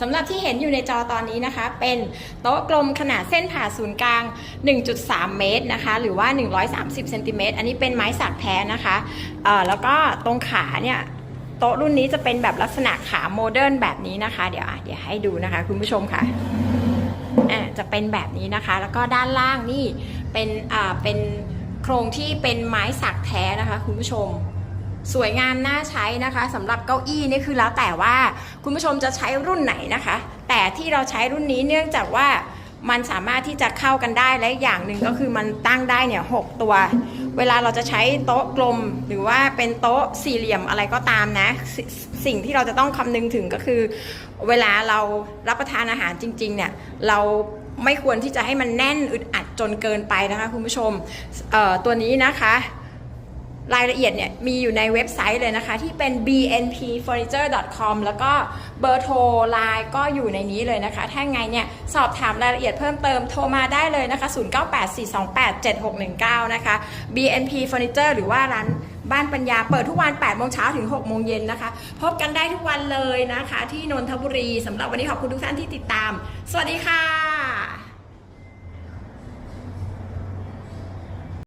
สำหรับที่เห็นอยู่ในจอตอนนี้นะคะ เป็นโต๊ะกลมขนาดเส้นผ่าศูนย์กลาง 1.3 เมตรนะคะ หรือว่า 130เซนติเมตรอันนี้เป็นไม้สักแท้นะคะแล้วก็ตรงขาเนี่ยโต๊ะรุ่นนี้จะเป็นแบบลักษณะขาโมเดิร์นแบบนี้นะคะ เดี๋ยวเดี๋ยวให้ดูนะคะ คุณผู้ชมค่ะอะจะเป็นแบบนี้นะคะ แล้วก็ด้านล่างนี่เป็นอ่าเป็นโครงที่เป็นไม้สักแท้นะคะ คุณผู้ชม สวยงามน่าใช้นะคะสำหรับเก้าอี้นี่คือแล้วแต่ว่าคุณผู้ชมจะใช้รุ่นไหนนะคะ แต่ที่เราใช้รุ่นนี้เนื่องจากว่ามันสามารถที่จะเข้ากันได้และอย่างหนึ่งก็คือมันตั้งได้เนี่ยหกตัว เวลาเราจะใช้โต๊ะกลม หรือว่าเป็นโต๊ะสี่เหลี่ยมอะไรก็ตามนะสสิ่งที่เราจะต้องคำนึงถึงก็คือ เวลาเรารับประทานอาหารจริง ๆ เนี่ยเราไม่ควรที่จะให้มันแน่นอึดอัดจนเกินไปนะคะคุณผู้ชมตัวนี้นะคะ รายละเอียดเนี่ยมีอยู่ในเว็บไซต์เลยนะคะ ที่เป็น bnpfurniture.com แล้วก็เบอร์โทรไลน์ก็อยู่ในนี้เลยนะคะ ถ้าไงเนี่ยสอบถามรายละเอียดเพิ่มเติมโทรมาได้เลยนะคะ 0984287619 นะคะ bnp furniture หรือว่าร้านบ้านปัญญาเปิดทุกวัน 8 โมงเช้าถึง 6 โมงเย็นนะคะ พบกันได้ทุกวันเลยนะคะ ที่นนทบุรีสำหรับวันนี้ขอบคุณทุกท่านที่ติดตาม สวัสดีค่ะ